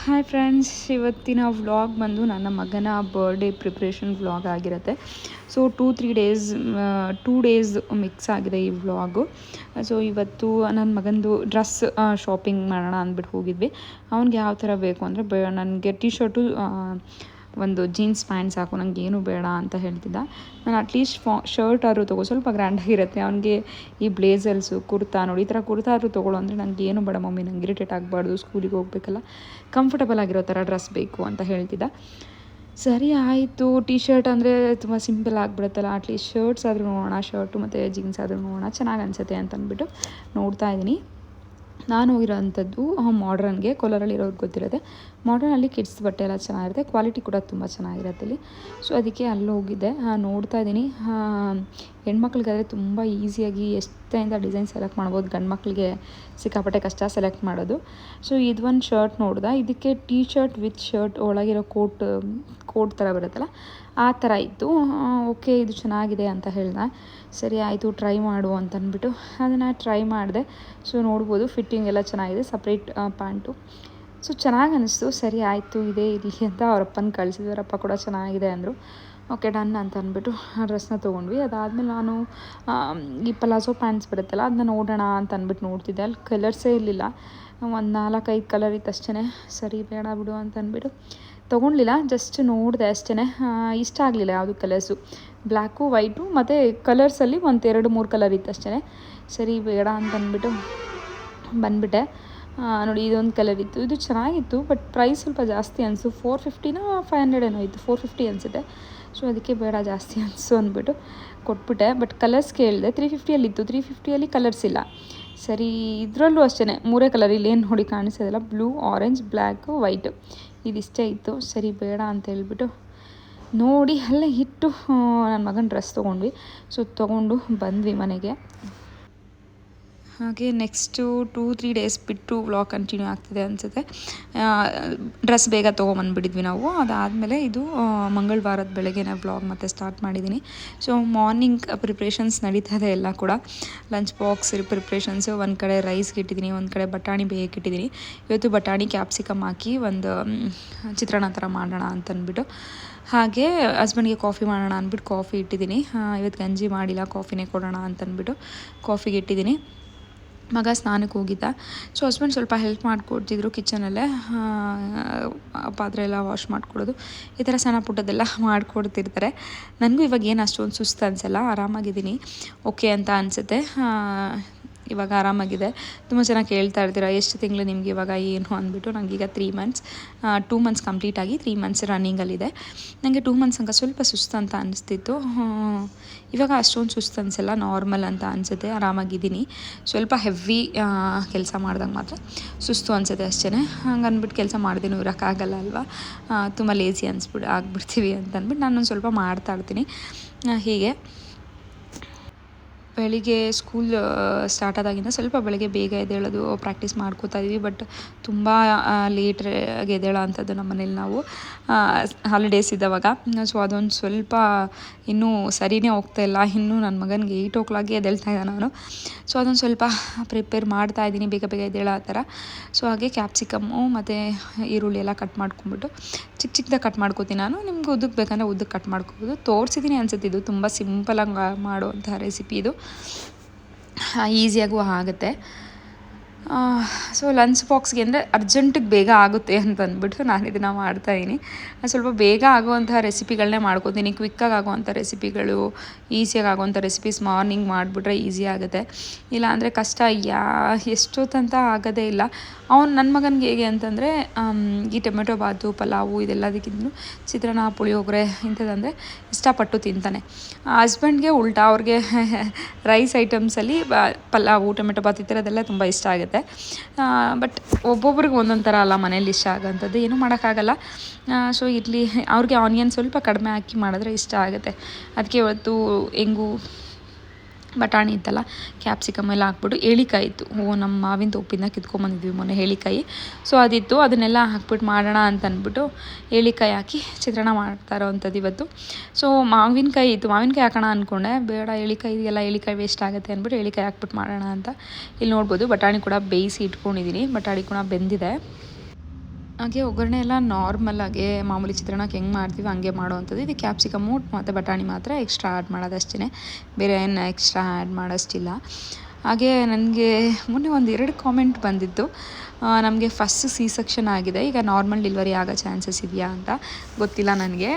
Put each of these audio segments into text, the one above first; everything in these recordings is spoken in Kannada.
ಹಾಯ್ ಫ್ರೆಂಡ್ಸ್ ಇವತ್ತಿನ ವ್ಲಾಗ್ ಬಂದು ನನ್ನ ಮಗನ ಬರ್ಡೇ ಪ್ರಿಪ್ರೇಷನ್ ವ್ಲಾಗ್ ಆಗಿರುತ್ತೆ. So two three days two days mix ಆಗಿದೆ ಈ ವ್ಲಾಗು ಸೊ ಇವತ್ತು ನನ್ನ ಮಗಂದು ಡ್ರೆಸ್ ಶಾಪಿಂಗ್ ಮಾಡೋಣ ಅಂದ್ಬಿಟ್ಟು ಹೋಗಿದ್ವಿ. ಅವ್ನಿಗೆ ಯಾವ ಥರ ಬೇಕು ಅಂದರೆ ನನಗೆ ಟಿ ಶರ್ಟು ಒಂದು ಜೀನ್ಸ್ ಪ್ಯಾಂಟ್ಸ್ ಸಾಕು ನಂಗೆ ಏನು ಬೇಡ ಅಂತ ಹೇಳ್ತಿದ್ದ. ನಾನು ಅಟ್ಲೀಸ್ಟ್ ಫಾ ಶರ್ಟ್ ಆದರೂ ತಗೋ, ಸ್ವಲ್ಪ ಗ್ರ್ಯಾಂಡಾಗಿರುತ್ತೆ ಅವನಿಗೆ ಈ ಬ್ಲೇಸರ್ಸು ಕುರ್ತಾ ನೋಡಿ, ಈ ಥರ ಕುರ್ತಾ ಆದರೂ ತೊಗೊಳ್ಳೋ ಅಂದರೆ ನನಗೆ ಏನು ಬೇಡ ಮಮ್ಮಿ, ನಂಗೆ ಇರಿಟೇಟ್ ಆಗಬಾರ್ದು ಸ್ಕೂಲಿಗೆ ಹೋಗ್ಬೇಕಲ್ಲ. ಕಂಫರ್ಟಬಲ್ ಆಗಿರೋ ಥರ ಡ್ರೆಸ್ ಬೇಕು ಅಂತ ಹೇಳ್ತಿದ್ದ. ಸರಿ ಆಯಿತು ಟಿ ಶರ್ಟ್ ಅಂದರೆ ತುಂಬ ಸಿಂಪಲ್ ಆಗಿಬಿಡುತ್ತಲ್ಲ. ಅಟ್ಲೀಸ್ಟ್ ಶರ್ಟ್ಸ್ ಆದರೂ ನೋಡೋಣ ಶರ್ಟು ಮತ್ತು ಜೀನ್ಸ್ ಆದರೂ ನೋಡೋಣ. ಚೆನ್ನಾಗಿ ಅನಿಸುತ್ತೆ ಅಂತ ಅಂದ್ಬಿಟ್ಟು ನೋಡ್ತಾ ಇದ್ದೀನಿ ನಾನು ಹೋಗಿರೋವಂಥದ್ದು ಮಾಡ್ರನ್ಗೆ ಕೋಲಾರಲ್ಲಿರೋರ್ಗೆ ಗೊತ್ತಿರುತ್ತೆ. ಮಾಡ್ರನಲ್ಲಿ ಕಿಡ್ಸ್ ಬಟ್ಟೆ ಎಲ್ಲ ಚೆನ್ನಾಗಿರುತ್ತೆ ಕ್ವಾಲಿಟಿ ಕೂಡ ತುಂಬ ಚೆನ್ನಾಗಿರುತ್ತೆ ಇಲ್ಲಿ ಸೊ ಅದಕ್ಕೆ ಅಲ್ಲಿ ಹೋಗಿದ್ದೆ. ನೋಡ್ತಾ ಇದ್ದೀನಿ. ಹೆಣ್ಮಕ್ಳಿಗಾದರೆ ತುಂಬ ಈಸಿಯಾಗಿ ಎಷ್ಟೆಯಿಂದ ಡಿಸೈನ್ ಸೆಲೆಕ್ಟ್ ಮಾಡ್ಬೋದು ಗಂಡು ಮಕ್ಕಳಿಗೆ ಸಿಕ್ಕಾಪಟ್ಟೆ ಕಷ್ಟ ಸೆಲೆಕ್ಟ್ ಮಾಡೋದು. ಸೊ ಇದು ಒಂದು ಶರ್ಟ್ ನೋಡ್ದೆ. ಇದಕ್ಕೆ ಟೀ ಶರ್ಟ್ ವಿತ್ ಶರ್ಟ್ ಒಳಗಿರೋ ಕೋಟ್ ಕೋಟ್ ಥರ ಬರುತ್ತಲ್ಲ, ಆ ಥರ ಇತ್ತು. ಓಕೆ ಇದು ಚೆನ್ನಾಗಿದೆ ಅಂತ ಹೇಳ್ದೆ. ಸರಿ, ಆಯಿತು ಟ್ರೈ ಮಾಡು ಅಂತ ಅಂದ್ಬಿಟ್ಟು ಅದನ್ನು ಟ್ರೈ ಮಾಡಿದೆ. ಸೊ ನೋಡ್ಬೋದು ಫಿಟ್ಟಿಂಗ್ ಎಲ್ಲ ಚೆನ್ನಾಗಿದೆ ಸಪ್ರೇಟ್ ಪ್ಯಾಂಟು ಸೊ ಚೆನ್ನಾಗಿ ಅನ್ನಿಸ್ತು ಸರಿ ಆಯಿತು, ಇದೇ ಇರಲಿ ಅಂತ ಅವರಪ್ಪನ ಕಳಿಸಿದ್ವಿ ಅವರಪ್ಪ ಕೂಡ ಚೆನ್ನಾಗಿದೆ ಅಂದರು. ಓಕೆ, ಡನ್ ಅಂತ ಅಂದ್ಬಿಟ್ಟು ಆ ಡ್ರೆಸ್ನ ತೊಗೊಂಡ್ವಿ. ಅದಾದಮೇಲೆ ನಾನು ಈ ಪಲಾಸೋ ಪ್ಯಾಂಟ್ಸ್ ಬರುತ್ತಲ್ಲ ಅದನ್ನ ನೋಡೋಣ ಅಂತ ಅಂದ್ಬಿಟ್ಟು ನೋಡ್ತಿದ್ದೆ. ಅಲ್ಲಿ ಕಲರ್ಸೇ ಇರಲಿಲ್ಲ. ಒಂದು ನಾಲ್ಕೈದು ಕಲರ್ ಇತ್ತು ಅಷ್ಟೇ ಸರಿ, ಬೇಡ ಬಿಡು ಅಂತ ಅಂದ್ಬಿಟ್ಟು ತೊಗೊಳ್ಲಿಲ್ಲ ಜಸ್ಟ್ ನೋಡಿದೆ ಅಷ್ಟೇ ಇಷ್ಟ ಆಗಲಿಲ್ಲ ಯಾವುದು ಕಲರ್ಸು ಬ್ಲ್ಯಾಕು ವೈಟು, ಮತ್ತು ಕಲರ್ಸಲ್ಲಿ ಒಂದು ಎರಡು, ಮೂರು ಕಲರ್ ಇತ್ತು ಅಷ್ಟೇ ಸರಿ, ಬೇಡ ಅಂತ ಅಂದ್ಬಿಟ್ಟು ಬಂದುಬಿಟ್ಟೆ. ನೋಡಿ, ಇದೊಂದು ಕಲರ್ ಇತ್ತು. ಇದು ಚೆನ್ನಾಗಿತ್ತು ಬಟ್ ಪ್ರೈಸ್ ಸ್ವಲ್ಪ ಜಾಸ್ತಿ ಅನಿಸು. ಫೋರ್ ಫಿಫ್ಟಿನ ಫೈವ್ ಹಂಡ್ರೆಡ್ ಏನೋ ಇತ್ತು. ಫೋರ್ ಫಿಫ್ಟಿ ಅನಿಸುತ್ತೆ. ಸೊ ಅದಕ್ಕೆ ಬೇಡ ಜಾಸ್ತಿ ಅನಿಸು ಅಂದ್ಬಿಟ್ಟು ಕೊಟ್ಬಿಟ್ಟೆ. ಬಟ್ ಕಲರ್ಸ್ ಕೇಳಿದೆ. ತ್ರೀ ಫಿಫ್ಟಿಯಲ್ಲಿತ್ತು ತ್ರೀ ಫಿಫ್ಟಿಯಲ್ಲಿ ಕಲರ್ಸ್ ಇಲ್ಲ. ಸರಿ, ಇದರಲ್ಲೂ ಅಷ್ಟೇ ಮೂರೇ ಕಲರ್ ಇಲ್ಲೇನು ನೋಡಿ ಕಾಣಿಸೋದಿಲ್ಲ ಬ್ಲೂ ಆರೆಂಜ್ ಬ್ಲ್ಯಾಕು ವೈಟು ಇದಿಷ್ಟೇ ಇತ್ತು. ಸರಿ, ಬೇಡ ಅಂತ ಹೇಳ್ಬಿಟ್ಟು ನೋಡಿ, ಅಲ್ಲೇ ಇಟ್ಟು ನನ್ನ ಮಗನ ಡ್ರೆಸ್ ತೊಗೊಂಡ್ವಿ. ಸೊ ತೊಗೊಂಡು ಬಂದ್ವಿ ಮನೆಗೆ. ಹಾಗೆ ನೆಕ್ಸ್ಟು ಟೂ, ತ್ರೀ ಡೇಸ್ ಬಿಟ್ಟು ವ್ಲಾಗ್ ಕಂಟಿನ್ಯೂ ಆಗ್ತಿದೆ ಅನಿಸುತ್ತೆ. ಡ್ರೆಸ್ ಬೇಗ ತೊಗೊಂಬಂದ್ಬಿಟ್ಟಿದ್ವಿ ನಾವು. ಅದಾದಮೇಲೆ ಇದು ಮಂಗಳವಾರದ ಬೆಳಗ್ಗೆನೇ ವ್ಲಾಗ್ ಮತ್ತೆ ಸ್ಟಾರ್ಟ್ ಮಾಡಿದ್ದೀನಿ ಸೊ ಮಾರ್ನಿಂಗ್ ಪ್ರಿಪ್ರೇಷನ್ಸ್ ನಡೀತಾ ಇದೆ ಎಲ್ಲ ಕೂಡ. ಲಂಚ್ ಬಾಕ್ಸ್ ಪ್ರಿಪ್ರೇಷನ್ಸು ಒಂದು ಕಡೆ ರೈಸ್ಗೆ ಇಟ್ಟಿದ್ದೀನಿ ಒಂದು ಕಡೆ ಬಟಾಣಿ ಬೇಯಕ್ಕೆ ಇಟ್ಟಿದ್ದೀನಿ ಇವತ್ತು ಬಟಾಣಿ ಕ್ಯಾಪ್ಸಿಕಮ್ ಹಾಕಿ ಒಂದು ಚಿತ್ರಾನ್ನ ಥರ ಮಾಡೋಣ ಅಂತಂದ್ಬಿಟ್ಟು ಹಾಗೆ ಹಸ್ಬೆಂಡ್ಗೆ ಕಾಫಿ ಮಾಡೋಣ ಅಂದ್ಬಿಟ್ಟು ಕಾಫಿ ಇಟ್ಟಿದ್ದೀನಿ ಇವತ್ತು ಗಂಜಿ ಮಾಡಿಲ್ಲ ಕಾಫಿನೇ ಕೊಡೋಣ ಅಂತಂದ್ಬಿಟ್ಟು ಕಾಫಿಗೆ ಇಟ್ಟಿದ್ದೀನಿ ಮಗ ಸ್ನಾನಕ್ಕೆ ಹೋಗಿದ್ದ. ಸೊ ಹಸ್ಬೆಂಡ್ ಸ್ವಲ್ಪ ಹೆಲ್ಪ್ ಮಾಡಿಕೊಡ್ತಿದ್ರು ಕಿಚನಲ್ಲೇ ಪಾತ್ರೆ ಎಲ್ಲ ವಾಶ್ ಮಾಡಿಕೊಡೋದು. ಈ ಥರ ಸಣ್ಣ ಪುಟ್ಟದೆಲ್ಲ ಮಾಡಿಕೊಡ್ತಿರ್ತಾರೆ. ನನಗೂ ಇವಾಗ ಏನು ಅಷ್ಟೊಂದು ಸುಸ್ತು ಅನಿಸಲ್ಲ, ಆರಾಮಾಗಿದ್ದೀನಿ. ಓಕೆ ಅಂತ ಅನಿಸುತ್ತೆ. ಇವಾಗ ಆರಾಮಾಗಿದೆ. ತುಂಬ ಚೆನ್ನಾಗಿ ಕೇಳ್ತಾ ಇರ್ತೀರ, ಎಷ್ಟು ತಿಂಗಳು ನಿಮ್ಗೆ ಇವಾಗ ಏನು? ಅಂದ್ಬಿಟ್ಟು ಈಗ three months two months complete ಆಗಿ ತ್ರೀ ಮಂತ್ಸ್ ರನ್ನಿಂಗಲ್ಲಿದೆ ನನಗೆ ಟೂ ಮಂತ್ಸ್ ಹಂಗೆ ಸ್ವಲ್ಪ ಸುಸ್ತು ಅಂತ ಅನಿಸ್ತಿತ್ತು. ಇವಾಗ ಅಷ್ಟೊಂದು ಸುಸ್ತು ಅನಿಸಲ್ಲ ನಾರ್ಮಲ್ ಅಂತ ಅನಿಸುತ್ತೆ, ಆರಾಮಾಗಿದ್ದೀನಿ. ಸ್ವಲ್ಪ ಹೆವಿ ಕೆಲಸ ಮಾಡ್ದಂಗೆ ಮಾತ್ರ ಸುಸ್ತು ಅನಿಸುತ್ತೆ ಅಷ್ಟೇ ಹಂಗೆ ಅಂದ್ಬಿಟ್ಟು ಕೆಲಸ ಮಾಡ್ದೇನೂ ಇರೋಕ್ಕಾಗಲ್ಲ ಅಲ್ವಾ? ತುಂಬ ಲೇಸಿ ಅನಿಸ್ಬಿಡು, ಆಗ್ಬಿಡ್ತೀವಿ ಅಂತ ಅಂದ್ಬಿಟ್ಟು ನಾನು ಸ್ವಲ್ಪ ಮಾಡ್ತಾ ಇರ್ತೀನಿ. ಹೀಗೆ. ಬೆಳಿಗ್ಗೆ ಸ್ಕೂಲ್ ಸ್ಟಾರ್ಟ್ ಆದಾಗಿಂದ ಸ್ವಲ್ಪ ಬೆಳಗ್ಗೆ ಬೇಗ ಎದ್ದೇಳೋದು ಪ್ರಾಕ್ಟೀಸ್ ಮಾಡ್ಕೋತಾ ಇದ್ವಿ ಬಟ್ ತುಂಬ ಲೇಟ್ ಎದ್ದೇಳೋ ಅಂಥದ್ದು ನಮ್ಮ ಮನೇಲಿ ನಾವು. ಹಾಲಿಡೇಸ್ ಇದ್ದವಾಗ. ಸೊ ಅದೊಂದು ಸ್ವಲ್ಪ ಇನ್ನೂ ಸರಿಯೇ ಹೋಗ್ತಾ ಇಲ್ಲ. ಇನ್ನೂ ನನ್ನ ಮಗನಿಗೆ ಏಯ್ಟ್ ಓ ಕ್ಲಾಕ್ಗೆ ಎದ್ದೇಳ್ತಾ ಇದ್ದೆ ನಾನು ಸೊ ಅದೊಂದು ಸ್ವಲ್ಪ ಪ್ರಿಪೇರ್ ಮಾಡ್ತಾ ಇದ್ದೀನಿ, ಬೇಗ ಬೇಗ ಎದ್ದೇಳೋ ಆ ಥರ. ಸೊ ಹಾಗೆ ಕ್ಯಾಪ್ಸಿಕಮ್ಮು ಮತ್ತು ಈರುಳ್ಳಿ ಎಲ್ಲ ಕಟ್ ಮಾಡ್ಕೊಂಬಿಟ್ಟು ಚಿಕ್ಕ ಚಿಕ್ಕದಾಗಿ ಕಟ್ ಮಾಡ್ಕೋತೀನಿ ನಾನು. ನಿಮ್ಗೆ ಉದ್ದಕ್ಕೆ ಬೇಕಂದರೆ ಉದ್ದಕ್ಕೆ ಕಟ್ ಮಾಡ್ಕೋಬೋದು. ತೋರಿಸಿದ್ದೀನಿ ಅನ್ಸುತ್ತೆ ಇದು ತುಂಬ ಸಿಂಪಲಾಗಿ ಮಾಡುವಂಥ ರೆಸಿಪಿ ಇದು. ಈಸಿಯಾಗೂ ಆಗುತ್ತೆ ಸೊ ಲಂಚ್ ಬಾಕ್ಸ್ಗೆ ಅಂದರೆ ಅರ್ಜೆಂಟಿಗೆ ಬೇಗ ಆಗುತ್ತೆ ಅಂತ ಅಂದ್ಬಿಟ್ಟು ನಾನು ಇದನ್ನು ಮಾಡ್ತಾಯಿದ್ದೀನಿ ಸ್ವಲ್ಪ ಬೇಗ ಆಗುವಂಥ ರೆಸಿಪಿಗಳನ್ನೇ ಮಾಡ್ಕೋತೀನಿ ಕ್ವಿಕ್ಕಾಗಿ ಆಗುವಂಥ ರೆಸಿಪಿಗಳು ಈಸಿಯಾಗಿ ಆಗುವಂಥ ರೆಸಿಪೀಸ್ ಮಾರ್ನಿಂಗ್ ಮಾಡಿಬಿಟ್ರೆ ಈಸಿ ಆಗುತ್ತೆ. ಇಲ್ಲಾಂದರೆ ಕಷ್ಟ. ಯಾ, ಎಷ್ಟೊತ್ತಂತ ಆಗೋದೇ ಇಲ್ಲ. ಅವ್ನು ನನ್ನ ಮಗನಿಗೆ ಹೇಗೆ ಅಂತಂದರೆ ಈ ಟೊಮೆಟೊ ಬಾತು, ಪಲಾವು ಇದೆಲ್ಲದಕ್ಕಿಂತ ಚಿತ್ರಾನ್ನ, ಪುಳಿಯೋಗರೆ ಇಂಥದ್ದಂದರೆ ಇಷ್ಟಪಟ್ಟು ತಿಂತಾನೆ. ಹಸ್ಬೆಂಡ್ಗೆ ಉಲ್ಟಾ ಅವ್ರಿಗೆ ರೈಸ್ ಐಟಮ್ಸಲ್ಲಿ ಪಲಾವು, ಟೊಮೆಟೊ ಬಾತ್ ಈ ಥರದ್ದೆಲ್ಲ ತುಂಬ ಇಷ್ಟ ಆಗುತ್ತೆ. ಬಟ್ ಒಬ್ಬೊಬ್ರಿಗೆ ಒಂದೊಂದು ಥರ ಅಲ್ಲ ಮನೇಲಿ ಇಷ್ಟ ಆಗೋಂಥದ್ದು. ಏನೂ ಮಾಡೋಕ್ಕಾಗಲ್ಲ. ಸೊ ಇರಲಿ ಅವ್ರಿಗೆ ಆನಿಯನ್ ಸ್ವಲ್ಪ ಕಡಿಮೆ ಹಾಕಿ ಮಾಡಿದ್ರೆ ಇಷ್ಟ ಆಗುತ್ತೆ. ಅದಕ್ಕೆ ಇವತ್ತು ಹೆಂಗು ಬಟಾಣಿ ಇತ್ತಲ್ಲ ಕ್ಯಾಪ್ಸಿಕಮ್ ಎಲ್ಲ ಹಾಕ್ಬಿಟ್ಟು ಏಳಿಕಾಯಿ ಇತ್ತು. ಓ ನಮ್ಮ ಮಾವಿನ ತೊಪ್ಪಿಂದ ಕಿತ್ಕೊಂಬಂದಿದ್ವಿ ಮೊನ್ನೆ ಹೇಳಿಕಾಯಿ ಸೊ ಅದಿತ್ತು. ಅದನ್ನೆಲ್ಲ ಹಾಕ್ಬಿಟ್ಟು ಮಾಡೋಣ ಅಂತ ಅಂದ್ಬಿಟ್ಟು ಏಳಿಕಾಯಿ ಹಾಕಿ ಚಿತ್ರಾನ್ನ ಮಾಡ್ತಾ ಇರೋವಂಥದ್ದು ಇವತ್ತು. ಸೊ ಮಾವಿನಕಾಯಿ ಇತ್ತು. ಮಾವಿನಕಾಯಿ ಹಾಕೋಣ ಅಂದ್ಕೊಂಡೆ ಬೇಡ, ಏಳಿಕಾಯಿ ಇದೆಯಲ್ಲ, ಏಳಿಕಾಯಿ ವೇಸ್ಟ್ ಆಗುತ್ತೆ ಅಂದ್ಬಿಟ್ಟು ಏಳಿಕಾಯಿ ಹಾಕ್ಬಿಟ್ಟು ಮಾಡೋಣ ಅಂತ. ಇಲ್ಲಿ ನೋಡ್ಬೋದು, ಬಟಾಣಿ ಕೂಡ ಬೇಯಿಸಿ ಇಟ್ಕೊಂಡಿದ್ದೀನಿ. ಬಟಾಣಿ ಕೂಡ ಬೆಂದಿದೆ. ಹಾಗೆ ಒಗ್ಗರಣೆ ಎಲ್ಲ ನಾರ್ಮಲ್ ಆಗಿ ಮಾಮೂಲಿ ಚಿತ್ರಾನ್ನಕ್ಕೆ ಹೆಂಗೆ ಮಾಡ್ತೀವಿ ಹಂಗೆ ಮಾಡುವಂಥದ್ದು. ಇದು ಕ್ಯಾಪ್ಸಿಕಮ್ ಮತ್ತು ಬಟಾಣಿ ಮಾತ್ರ ಎಕ್ಸ್ಟ್ರಾ ಆ್ಯಡ್ ಮಾಡೋದಷ್ಟೇ ಬೇರೆ ಏನು ಎಕ್ಸ್ಟ್ರಾ ಆ್ಯಡ್ ಮಾಡೋಷ್ಟಿಲ್ಲ. ಹಾಗೆ ನನಗೆ ಮೊನ್ನೆ ಒಂದು ಎರಡು ಕಾಮೆಂಟ್ ಬಂದಿತ್ತು. ನಮಗೆ ಫಸ್ಟ್ ಸಿ ಸೆಕ್ಷನ್ ಆಗಿದೆ. ಈಗ ನಾರ್ಮಲ್ ಡೆಲಿವರಿ ಆಗೋ ಚಾನ್ಸಸ್ ಇದೆಯಾ ಅಂತ ಗೊತ್ತಿಲ್ಲ ನನಗೆ.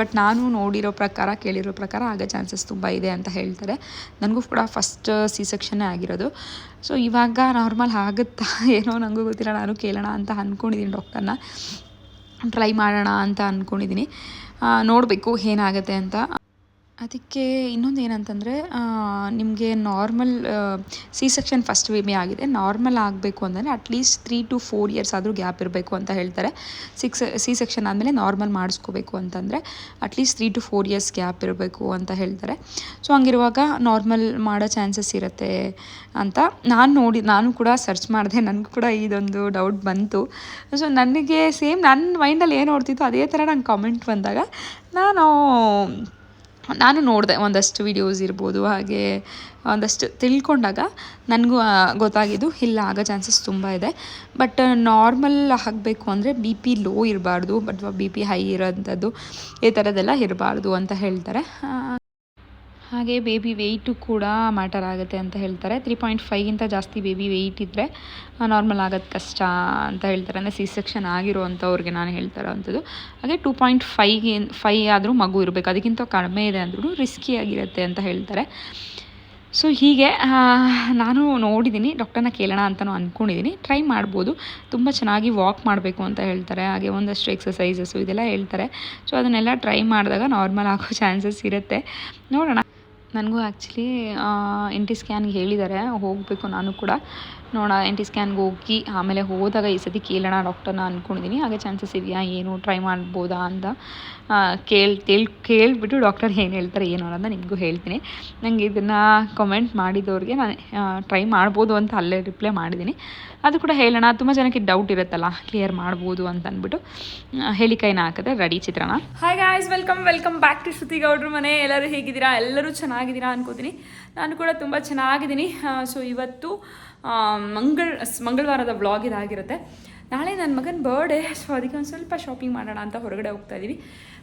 ಬಟ್ ನಾನು ನೋಡಿರೋ ಪ್ರಕಾರ, ಕೇಳಿರೋ ಪ್ರಕಾರ ಆಗೋ ಚಾನ್ಸಸ್ ತುಂಬ ಇದೆ ಅಂತ ಹೇಳ್ತಾರೆ. ನನಗೂ ಕೂಡ ಫಸ್ಟ್ ಸಿ ಸೆಕ್ಷನ್ನೇ ಆಗಿರೋದು. ಸೊ ಇವಾಗ ನಾರ್ಮಲ್ ಆಗುತ್ತಾ? ಏನೋ ನನಗೂ ಗೊತ್ತಿಲ್ಲ. ನಾನು ಕೇಳೋಣ ಅಂತ ಅಂದ್ಕೊಂಡಿದ್ದೀನಿ ಡಾಕ್ಟರ್ನ ಟ್ರೈ ಮಾಡೋಣ ಅಂತ ಅಂದ್ಕೊಂಡಿದ್ದೀನಿ ನೋಡಬೇಕು ಏನಾಗುತ್ತೆ ಅಂತ. ಅದಕ್ಕೆ ಇನ್ನೊಂದು ಏನಂತಂದರೆ ನಿಮಗೆ ನಾರ್ಮಲ್ ಸಿ ಸೆಕ್ಷನ್ ಫಸ್ಟ್ ವಿಮೆ ಆಗಿದೆ. ನಾರ್ಮಲ್ ಆಗಬೇಕು ಅಂದರೆ at least three to four years ಆದರೂ ಗ್ಯಾಪ್ ಇರಬೇಕು ಅಂತ ಹೇಳ್ತಾರೆ. ಸಿಕ್ಸ್ ಸಿ ಸೆಕ್ಷನ್ ಆದಮೇಲೆ ನಾರ್ಮಲ್ ಮಾಡಿಸ್ಕೋಬೇಕು ಅಂತಂದರೆ at least three to four years gap ಇರಬೇಕು ಅಂತ ಹೇಳ್ತಾರೆ. ಸೊ ಹಂಗಿರುವಾಗ ನಾರ್ಮಲ್ ಮಾಡೋ ಚಾನ್ಸಸ್ ಇರುತ್ತೆ ಅಂತ ನಾನು ನೋಡಿ, ನಾನು ಕೂಡ ಸರ್ಚ್ ಮಾಡಿದೆ. ನನಗೂ ಕೂಡ ಇದೊಂದು ಡೌಟ್ ಬಂತು. ಸೊ ನನಗೆ ಸೇಮ್ ನನ್ನ ಮೈಂಡಲ್ಲಿ ಏನು ನೋಡ್ತಿತ್ತು ಅದೇ ಥರ ನಂಗೆ ಕಾಮೆಂಟ್ ಬಂದಾಗ, ನಾನು ನಾನು ನೋಡಿದೆ, ಒಂದಷ್ಟು ವಿಡಿಯೋಸ್ ಇರ್ಬೋದು, ಹಾಗೆ ಒಂದಷ್ಟು ತಿಳ್ಕೊಂಡಾಗ ನನಗೂ ಗೊತ್ತಾಗಿದ್ದು, ಇಲ್ಲ, ಆಗೋ ಚಾನ್ಸಸ್ ತುಂಬ ಇದೆ. ಬಟ್ ನಾರ್ಮಲ್ ಆಗಬೇಕು ಅಂದರೆ ಬಿ ಪಿ ಲೋ ಇರಬಾರ್ದು, ಅಥವಾ ಬಿ ಪಿ ಹೈ ಇರೋಂಥದ್ದು ಈ ಥರದ್ದೆಲ್ಲ ಇರಬಾರ್ದು ಅಂತ ಹೇಳ್ತಾರೆ. ಹಾಗೆ ಬೇಬಿ ವೆಯ್ಟು ಕೂಡ ಮ್ಯಾಟರ್ ಆಗುತ್ತೆ ಅಂತ ಹೇಳ್ತಾರೆ. ತ್ರೀ ಪಾಯಿಂಟ್ ಫೈಗಿಂತ ಜಾಸ್ತಿ ಬೇಬಿ ವೆಯ್ಟ್ ಇದ್ದರೆ ನಾರ್ಮಲ್ ಆಗೋದು ಕಷ್ಟ ಅಂತ ಹೇಳ್ತಾರೆ. ಅಂದರೆ ಸಿ ಸೆಕ್ಷನ್ ಆಗಿರುವಂಥವ್ರಿಗೆ ನಾನು ಹೇಳ್ತಾರೆ ಅಂಥದ್ದು. ಹಾಗೆ ಟೂ ಪಾಯಿಂಟ್ ಫೈಗೆ ಫೈ ಆದರೂ ಮಗು ಇರಬೇಕು. ಅದಕ್ಕಿಂತ ಕಡಿಮೆ ಇದೆ ಅಂದ್ರೂ ರಿಸ್ಕಿ ಆಗಿರುತ್ತೆ ಅಂತ ಹೇಳ್ತಾರೆ. ಸೊ ಹೀಗೆ ನಾನು ನೋಡಿದ್ದೀನಿ ಡಾಕ್ಟರ್ನ ಕೇಳೋಣ ಅಂತಲೂ ಅಂದ್ಕೊಂಡಿದ್ದೀನಿ ಟ್ರೈ ಮಾಡ್ಬೋದು. ತುಂಬ ಚೆನ್ನಾಗಿ ವಾಕ್ ಮಾಡಬೇಕು ಅಂತ ಹೇಳ್ತಾರೆ. ಹಾಗೆ ಒಂದಷ್ಟು ಎಕ್ಸಸೈಸಸ್ಸು ಇದೆಲ್ಲ ಹೇಳ್ತಾರೆ. ಸೊ ಅದನ್ನೆಲ್ಲ ಟ್ರೈ ಮಾಡಿದಾಗ ನಾರ್ಮಲ್ ಆಗೋ ಚಾನ್ಸಸ್ ಇರುತ್ತೆ. ನೋಡೋಣ. ನನಗೂ ಆ್ಯಕ್ಚುಲಿ ಎನ್ ಟಿ ಸ್ಕ್ಯಾನ್ಗೆ ಹೇಳಿದ್ದಾರೆ ಹೋಗಬೇಕು ನಾನು ಕೂಡ. ನೋಡೋಣ ಎನ್ ಟಿ ಸ್ಕ್ಯಾನ್ಗೆ ಹೋಗಿ ಆಮೇಲೆ ಹೋದಾಗ ಈ ಸತಿ ಕೇಳೋಣ ಡಾಕ್ಟರ್ನ ಅಂದ್ಕೊಂಡಿದ್ದೀನಿ ಹಾಗೆ ಚಾನ್ಸಸ್ ಇದೆಯಾ, ಏನು, ಟ್ರೈ ಮಾಡ್ಬೋದಾ ಅಂತ ಕೇಳಿ, ತಿಳ್, ಕೇಳಿಬಿಟ್ಟು ಡಾಕ್ಟರ್ ಏನು ಹೇಳ್ತಾರೆ, ಏನು ಅನ್ನೋದನ್ನ ನಿಮಗೂ ಹೇಳ್ತೀನಿ. ನನಗೆ ಇದನ್ನು ಕಮೆಂಟ್ ಮಾಡಿದವ್ರಿಗೆ ನಾನು ಟ್ರೈ ಮಾಡ್ಬೋದು ಅಂತ ಅಲ್ಲೇ ರಿಪ್ಲೈ ಮಾಡಿದ್ದೀನಿ. ಅದು ಕೂಡ ಹೇಳೋಣ, ತುಂಬ ಜನಕ್ಕೆ ಡೌಟ್ ಇರುತ್ತಲ್ಲ ಕ್ಲಿಯರ್ ಮಾಡ್ಬೋದು ಅಂತ ಅಂದ್ಬಿಟ್ಟು ಹೇಳಿಕೈನ ಹಾಕಿದ್ರೆ ರೆಡಿ ಚಿತ್ರಣ. Hi guys welcome welcome back to Shruti ಗೌಡ್ರ ಮನೆ ಎಲ್ಲರೂ ಹೇಗಿದ್ದೀರಾ? ಎಲ್ಲರೂ ಚೆನ್ನಾಗಿದ್ದೀರಾ ಅನ್ಕೋತೀನಿ. ನಾನು ಕೂಡ ತುಂಬ ಚೆನ್ನಾಗಿದ್ದೀನಿ. ಸೊ ಇವತ್ತು ಮಂಗಳ್ ಮಂಗಳವಾರದ ವ್ಲಾಗ್ ಇದಾಗಿರುತ್ತೆ. ನಾಳೆ ನನ್ನ ಮಗನ ಬರ್ಡೇ ಸೊ ಅದಕ್ಕೆ ಒಂದು ಸ್ವಲ್ಪ ಶಾಪಿಂಗ್ ಮಾಡೋಣ ಅಂತ ಹೊರಗಡೆ ಹೋಗ್ತಾ ಇದ್ದೀವಿ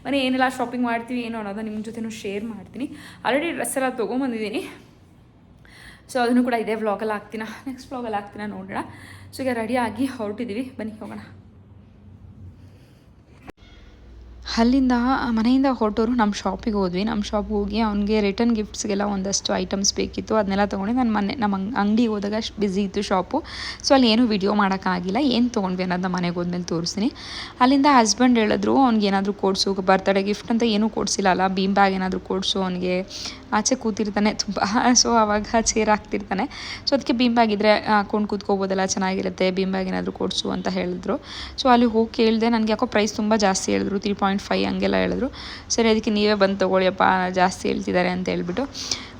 ಮನೆ ಏನೆಲ್ಲ ಶಾಪಿಂಗ್ ಮಾಡ್ತೀವಿ, ಏನು ಅನ್ನೋದು ನಿಮ್ಮ ಜೊತೆನೂ ಶೇರ್ ಮಾಡ್ತೀನಿ. ಆಲ್ರೆಡಿ ಡ್ರೆಸ್ ಎಲ್ಲ ತೊಗೊಂಬಂದಿದ್ದೀನಿ. ಸೊ ಅದನ್ನು ಕೂಡ ಇದೇ ವ್ಲಾಗಲ್ಲಿ ಹಾಕ್ತೀನ. ನೆಕ್ಸ್ಟ್ ವ್ಲಾಗಲ್ಲಿ ಹಾಕ್ತೀನ ನೋಡೋಣ. ಸೊ ಈಗ ರೆಡಿಯಾಗಿ ಹೊರಟಿದ್ದೀವಿ ಬನ್ನಿ ಹೋಗೋಣ. ಅಲ್ಲಿಂದ ಮನೆಯಿಂದ ಹೊರಟೋರು ನಮ್ಮ ಶಾಪಿಗೆ ಹೋದ್ವಿ. ನಮ್ಮ ಶಾಪಿಗೆ ಹೋಗಿ ಅವ್ನಿಗೆ ರಿಟರ್ನ್ ಗಿಫ್ಟ್ಸ್ಗೆಲ್ಲ ಒಂದಷ್ಟು ಐಟಮ್ಸ್ ಬೇಕಿತ್ತು. ಅದನ್ನೆಲ್ಲ ತೊಗೊಂಡು. ನಾನು ಮನೆ, ನಮ್ಮ ಅಂಗಡಿಗೆ ಹೋದಾಗ ಬ್ಯುಸಿ ಇತ್ತು ಶಾಪು ಸೊ ಅಲ್ಲಿ ಏನೂ ವಿಡಿಯೋ ಮಾಡೋಕ್ಕಾಗಿಲ್ಲ ಏನು ತೊಗೊಂಡ್ವಿ ಅನ್ನೋದನ್ನ ಮನೆಗೆ ಹೋದ್ಮೇಲೆ ತೋರಿಸ್ತೀನಿ. ಅಲ್ಲಿಂದ ಹಸ್ಬೆಂಡ್ ಹೇಳಿದ್ರು, ಅವ್ನಿಗೆ ಏನಾದರೂ ಕೊಡಿಸು. ಬರ್ತಡೇ ಗಿಫ್ಟ್ ಅಂತ ಏನೂ ಕೊಡಿಸಿಲ್ಲ ಅಲ್ಲ. ಬೀಮ್ ಬ್ಯಾಗ್ ಏನಾದರೂ ಕೊಡಿಸು ಅವನಿಗೆ. ಆಚೆ ಕೂತಿರ್ತಾನೆ ತುಂಬ. ಸೊ ಆವಾಗ ಚೇರ್ ಹಾಕ್ತಿರ್ತಾನೆ. ಸೊ ಅದಕ್ಕೆ ಬೀಮ್ ಬ್ಯಾಗ್ ಇದ್ದರೆ ಹಾಕೊಂಡು ಕೂತ್ಕೋಬೋದಲ್ಲ, ಚೆನ್ನಾಗಿರುತ್ತೆ. ಬೀಮ್ ಬ್ಯಾಗ್ ಏನಾದರೂ ಕೊಡಿಸು ಅಂತ ಹೇಳಿದ್ರು. ಸೊ ಅಲ್ಲಿ ಹೋಗಿ ಕೇಳಿದೆ, ನನಗೆ ಯಾಕೋ ಪ್ರೈಸ್ ತುಂಬ ಜಾಸ್ತಿ ಹೇಳಿದ್ರು. ತ್ರೀ ಪಾಯಿಂಟ್ ಫೈ ಹಂಗೆಲ್ಲ ಹೇಳಿದ್ರು. ಸರಿ, ಅದಕ್ಕೆ ನೀವೇ ಬಂದು ತೊಗೊಳ್ಳಿಯಪ್ಪ ಜಾಸ್ತಿ ಹೇಳ್ತಿದ್ದಾರೆ ಅಂತ ಹೇಳ್ಬಿಟ್ಟು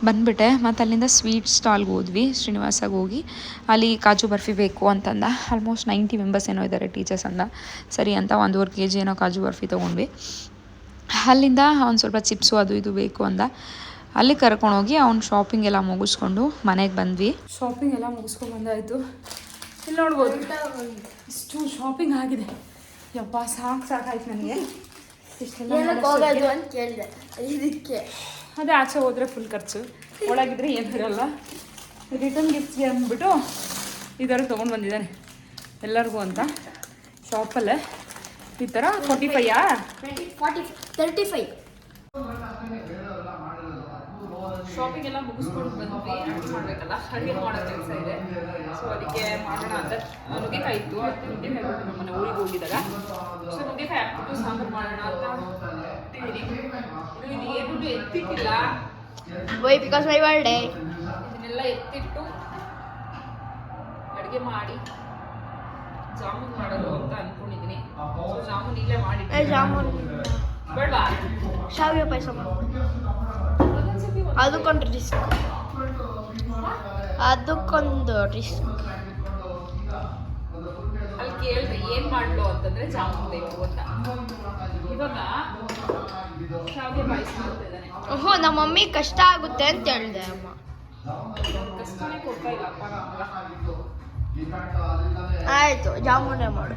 ಬಂದುಬಿಟ್ಟೆ. ಮತ್ತು ಅಲ್ಲಿಂದ ಸ್ವೀಟ್ ಸ್ಟಾಲ್ಗೆ ಹೋದ್ವಿ, ಶ್ರೀನಿವಾಸಾಗ ಹೋಗಿ. ಅಲ್ಲಿ ಕಾಜು ಬರ್ಫಿ ಬೇಕು ಅಂತಂದ. ಆಲ್ಮೋಸ್ಟ್ ನೈಂಟಿ ಮೆಂಬರ್ಸ್ ಏನೋ ಇದ್ದಾರೆ ಟೀಚರ್ಸ್ ಅಂದ. ಸರಿ ಅಂತ ಒಂದೂವರೆ ಕೆ ಜಿ ಏನೋ ಕಾಜು ಬರ್ಫಿ ತೊಗೊಂಡ್ವಿ. ಅಲ್ಲಿಂದ ಅವ್ನು ಸ್ವಲ್ಪ ಚಿಪ್ಸು ಅದು ಇದು ಬೇಕು ಅಂದ. ಅಲ್ಲಿ ಕರ್ಕೊಂಡೋಗಿ ಅವ್ನು ಶಾಪಿಂಗ್ ಎಲ್ಲ ಮುಗಿಸ್ಕೊಂಡು ಮನೆಗೆ ಬಂದ್ವಿ. ಶಾಪಿಂಗ್ ಎಲ್ಲ ಮುಗಿಸ್ಕೊಂಡು ಬಂದಾಯಿತು. ಇಲ್ಲಿ ನೋಡ್ಬೋದು, ಇಷ್ಟು ಶಾಪಿಂಗ್ ಆಗಿದೆ. ಯಪ್ಪ ಸಾಕು ಸಾಕಾಯ್ತು ನನಗೆ. ಏನಕ್ಕೆ ಹೋಗೋದು ಅಂತ ಕೇಳಿದೆ. ಇದಕ್ಕೆ. ಅದೇ ಆಚೆ ಹೋದರೆ ಫುಲ್ ಖರ್ಚು. ಒಳಗಿದ್ರೆ ಏನಿರಲ್ಲ ರಿಟರ್ನ್ ಗಿಫ್ಟ್ಗೆ ಅಂದ್ಬಿಟ್ಟು ಇದರ ಥರ ತೊಗೊಂಡು ಬಂದಿದ್ದಾನೆ. ಎಲ್ಲರಿಗೂ ಅಂತ. ಶಾಪಲ್ಲೇ ಈ ಥರ ಫೋರ್ಟಿ ಫೈಯಾ ಫಾರ್ಟಿ ತರ್ಟಿ ಫೈವ್ ಶಾಪಿಂಗ್ ಎಲ್ಲ ಮುಗಿಸ್ಕೊಂಡು ಬಂದ್ವಿ. ಅಡುಗೆ ಮಾಡಬೇಕಲ್ಲ ಅಡುಗೆ ಮಾಡೋ ಕೆಲಸ ಇದೆ. ಸೊ ಅದಕ್ಕೆ ಮಾಡೋಣ ಅಂತ ನುಗ್ಗೆಕಾಯಿ ಇತ್ತು. ಅದು ನುಗ್ಗೆಕಾಯಿ ಕೊಟ್ಟು ನಮ್ಮನೆ ಊರಿಗೆ ಹೋಗಿದಾಗ ಸೊ ನುಗ್ಗೆಕಾಯಿ ಹಾಕ್ಬಿಟ್ಟು ಸಾಂಬಾರು ಮಾಡೋಣ ಅಂತ ಇದು ಇದು ಏನು ಎತ್ತಿಟ್ಟಿಲ್ಲ. ವೈ ಬಿಕಾಸ್ ಮೈ ಡೇ ಇದನ್ನೆಲ್ಲ ಎತ್ತಿಟ್ಟು ಅಡುಗೆ ಮಾಡಿ ಜಾಮೂನ್ ಮಾಡೋದು ಅಂತ ಅನ್ಕೊಂಡಿದ್ದೀನಿ ಸೊ ಜಾಮೂನ್ ಇಲ್ಲೇ ಮಾಡಿ ಜಾಮೂನ್. ಬೇಡವಾ? ಶಾವಿಗೆ ಪಾಯಸ ಅದಕ್ಕೊಂದು ರಿಸ್ಕ್ ಅದಕ್ಕೊಂದು ರಿಸ್ಕ್ ಅಲ್ಲಿ ಏನು ಮಾಡ್ಲು ಅಂತಂದ್ರೆ ಜಾಮೂನ್ ಬೇಕು ಅಂತ. ಇವಾಗ ಶಾವಿಗೆ ಪಾಯಸ ಮಾಡ್ತಿದ್ದಾನೆ ಓಹೋ ನಮ್ಮ ಮಮ್ಮಿ ಕಷ್ಟ ಆಗುತ್ತೆ ಅಂತ ಹೇಳಿದೆ ಅಮ್ಮ. ಕಷ್ಟನೇ ಕೊಡ್ತಾ ಇಲ್ಲ ಅಪ್ಪ ನಮ್ಗೆ. ಆಯ್ತು ಜಾಮೂನೇ ಮಾಡು.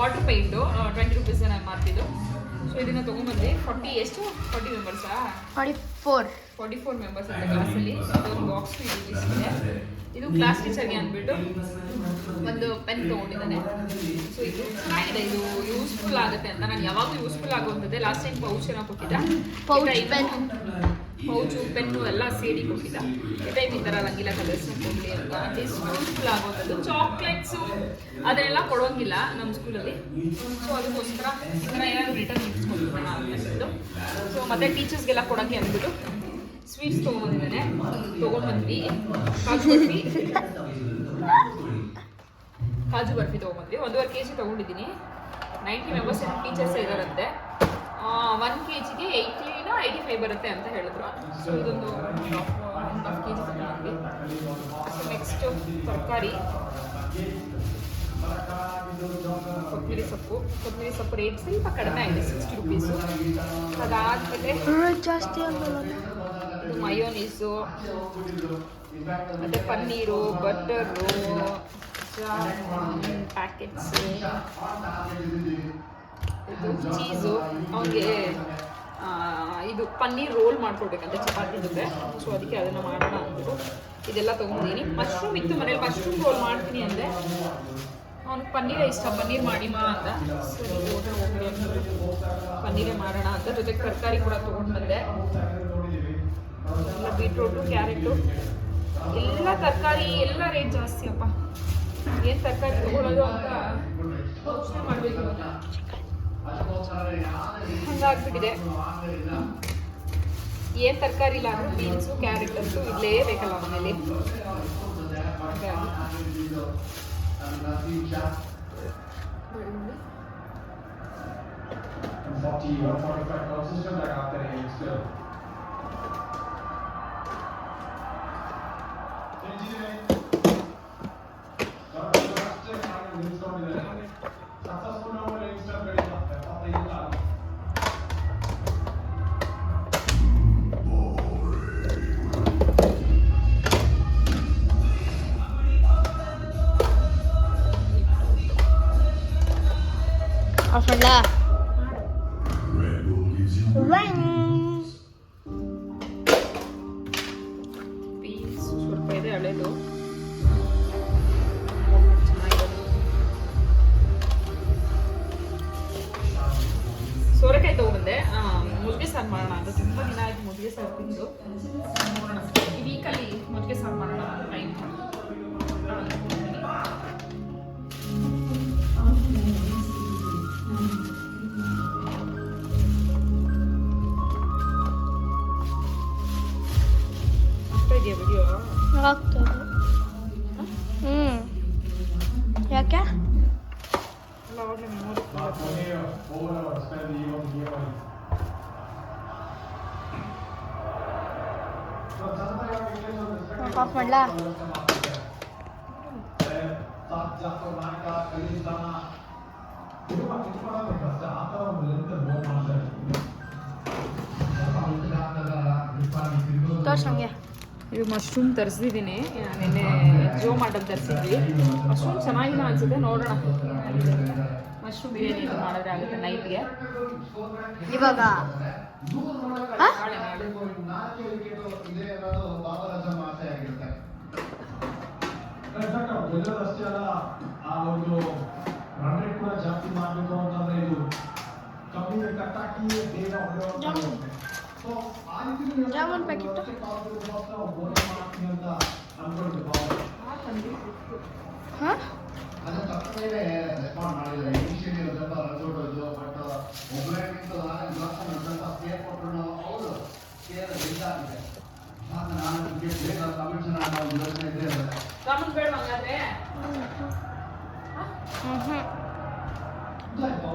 ವಾಟರ್ ಪೈಂಟು ಟ್ವೆಂಟಿ ರುಪೀಸ್ ಮಾರ್ತಿದ್ದು ಸೊ ಇದನ್ನ ತೊಗೊಂಬಂದ್ವಿ. ಫಾರ್ಟಿ ಎಷ್ಟು? Forty ಮೆಂಬರ್ಸಾ forty four forty four members ಅಂತ ಕ್ಲಾಸಲ್ಲಿ ಅದೊಂದು ಬಾಕ್ಸ್ ಇದೆ ಇದು ಕ್ಲಾಸ್ ಟೀಚರ್ಗೆ ಅಂದ್ಬಿಟ್ಟು ಒಂದು ಪೆನ್ ತೊಗೊಂಡಿದ್ದಾನೆ. ಸೊ ಇದು ಚೆನ್ನಾಗಿದೆ. ಇದು ಯೂಸ್ಫುಲ್ ಆಗುತ್ತೆ ಅಂತ. ನಾನು ಯಾವಾಗಲೂ ಯೂಸ್ಫುಲ್ ಆಗುವಂಥದ್ದೇ. ಲಾಸ್ಟ್ ಟೈಮ್ ಪೌಚ್ ಏನೋ ಕೊಟ್ಟಿದ್ದ. Pouch pen. ಪೌಚು ಪೆನ್ನು ಎಲ್ಲ ಸೇರಿ ಕೊಟ್ಟಿದ್ದ. ಇದೇ ಈ ಥರ ರಂಗಿಲ ಕಲರ್ಸ್ ಕೊಡಲಿ ಅಂತ ಅಟ್ಲೀಸ್ಟ್ ಯೂಸ್ಫುಲ್ ಆಗೋದು ಚಾಕ್ಲೇಟ್ಸು ಅದನ್ನೆಲ್ಲ ಕೊಡೋಂಗಿಲ್ಲ ನಮ್ಮ ಸ್ಕೂಲಲ್ಲಿ ಸೊ ಅದಕ್ಕೋಸ್ಕರ ಈ ಥರ ಏನಾದ್ರು ರಿಟರ್ನ್ ಅಂದ್ಬಿಟ್ಟು ಸೊ ಮತ್ತೆ ಟೀಚರ್ಸ್ಗೆಲ್ಲ ಕೊಡೋಕ್ಕೆ ಅಂದ್ಬಿಟ್ಟು ಸ್ವೀಟ್ಸ್ ತೊಗೊಂಬಂದಿದ್ದಾನೆ ತೊಗೊಂಡ್ಬಂದ್ವಿ ಕಾಜು ಬರ್ಫಿ. ಕಾಜು ಬರ್ಫಿ ತೊಗೊಂಬಂದ್ವಿ ಒಂದೂವರೆ ಕೆ ಜಿ ತೊಗೊಂಡಿದ್ದೀನಿ ನೈಂಟಿ ಮೆಂಬರ್ಸ್ ಟೀಚರ್ಸ್ ಇದ್ದಾರಂತೆ ಒನ್ ಕೆ ಜಿಗೆ ಏಯ್ಟಿನ ಏಯ್ಟಿ ಫೈವ್ ಬರುತ್ತೆ ಅಂತ ಹೇಳಿದ್ರು. ಸೊ ಇದೊಂದು ಹಾಫ್ ಕೆ ಜಿ ತೊಗೊಂಡ್ವಿ ಸೊ ನೆಕ್ಸ್ಟು ತರಕಾರಿ. ಕೊತ್ತಂಬರಿ ಸೊಪ್ಪು. ಕೊತ್ತಂಬರಿ ಸೊಪ್ಪು ರೇಟ್ ಸ್ವಲ್ಪ ಕಡಿಮೆ ಆಗಿದೆ ಸಿಕ್ಸ್ಟಿ ರುಪೀಸು ಅದಾದಮೇಲೆ ಜಾಸ್ತಿ ಮಯೋನೀಸು ಮತ್ತು ಪನ್ನೀರು ಬಟರು ಪ್ಯಾಕೆಟ್ಸ್ ಇದು ಚೀಸು ಅವನಿಗೆ ಇದು ಪನ್ನೀರ್ ರೋಲ್ ಮಾಡ್ಕೊಡ್ಬೇಕಂತೆ ಚಪಾತಿ ಜೊತೆ. ಸೊ ಅದಕ್ಕೆ ಅದನ್ನು ಮಾಡೋಣ ಅಂದ್ಬಿಟ್ಟು ಇದೆಲ್ಲ ತೊಗೊಂಡಿದ್ದೀನಿ. ಮಶ್ರೂಮ್ ಇತ್ತು ಮನೇಲಿ. ಮಶ್ರೂಮ್ ರೋಲ್ ಮಾಡ್ತೀನಿ ಅಂದೆ. ಅವ್ನಿಗೆ ಪನ್ನೀರೇ ಇಷ್ಟ. ಪನ್ನೀರ್ ಮಾಡಿಮಾ ಅಂತ. ಸರಿ ಪನ್ನೀರೇ ಮಾಡೋಣ ಅಂತ. ಜೊತೆಗೆ ತರಕಾರಿ ಕೂಡ ತೊಗೊಂಡು ಬಂದೆ. ಎಲ್ಲ ಬೀಟ್ರೂಟು, ಕ್ಯಾರೆಟು. ಎಲ್ಲ ತರಕಾರಿ, ಎಲ್ಲ ರೇಟ್ ಜಾಸ್ತಿ ಅಪ್ಪ. ಏನು ತರಕಾರಿ ತಗೊಳ್ಳೋದು ಅಂತ ಯೋಚನೆ ಮಾಡಬೇಕು ಹಂಗಾಗ್ಬಿಟ್ಟಿದೆ ಏನು ತರಕಾರಿ ಇಲ್ಲ ಅಂದ್ರೆ ಬೀನ್ಸು ಕ್ಯಾರೆಟ್ ಅಂತೂ ಇಲ್ಲೇ ಬೇಕಲ್ಲ ಮನೇಲಿ. ಹಾಗಾಗಿ ಬೆಳ್ಳುಳ್ಳಿ ಆಫ್ ಮಾಡ್ಲ ಬೀನ್ಸ್ ಸ್ವಲ್ಪ ಇದೆ ಹಳೇದು ಸೋರೆಕಾಯಿ ತಗೊಂಡೆ ಮುದ್ದೆ ಸಾರು ಮಾಡೋಣ ಅಂತ. ತುಂಬ ದಿನ ಆಯ್ತು ಮುದ್ದೆ ಸಾರು ತಿಂದು. ನೋಡೋಣ ಈ ವೀಕಲ್ಲಿ ಮುದ್ದೆ ಸಾರು ಮಾಡೋಣ ಅಂತ ಇದೆಯಾ ಆಗ್ತದೆ ಹ್ಞೂ ಯಾಕೆ ಅಲ್ಲ ಅವಾಗಲೇ ಮೆಮೊರಿ ಆಫ್ ಮಾಡ್ಲಾ ತೋರ್ಸ್ ಹಂಗೆ ಇದು ಮಶ್ರೂಮ್ ತರಿಸಿದ್ದೀನಿ ನಿನ್ನೆ ಜೋ ಮಾಡಲ್ ತರಿಸಿದ್ವಿ. ಮಶ್ರೂಮ್ ಚೆನ್ನಾಗಿಲ್ಲ ಅನ್ಸುತ್ತೆ ನೋಡೋಣ. ಮಶ್ರೂಮ್ ಬಿರಿಯಾನಿ ಇದು ಮಾಡಿದ್ರೆ ಆಗುತ್ತೆ ನೈಟ್ಗೆ ಇವಾಗ? ಜಾಸ್ತಿ ಮಾಡಬೇಕು ಅಂತಂದ್ರೆ ಇದು ಕಮ್ಮಿ ಕಟ್ಟಾಕಿ ಬೇಗ ಜಾಮೂನ್. ಪ್ಯಾಕೆಟ್ ಹಾಂ?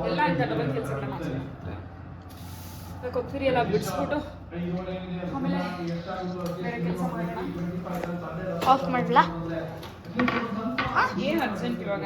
ಎಲ್ಲ ಮಾಡ್ತೀನಿ ಕೊತ್ತಂಬರಿ ಎಲ್ಲ ಬಿಡಿಸ್ಬಿಟ್ಟು ಆಮೇಲೆ ಬೇರೆ ಕೆಲಸ ಮಾಡೋಣ. ಆಫ್ ಮಾಡ್ಲಾ ಏನು ಅರ್ಜೆಂಟ್ ಇವಾಗ?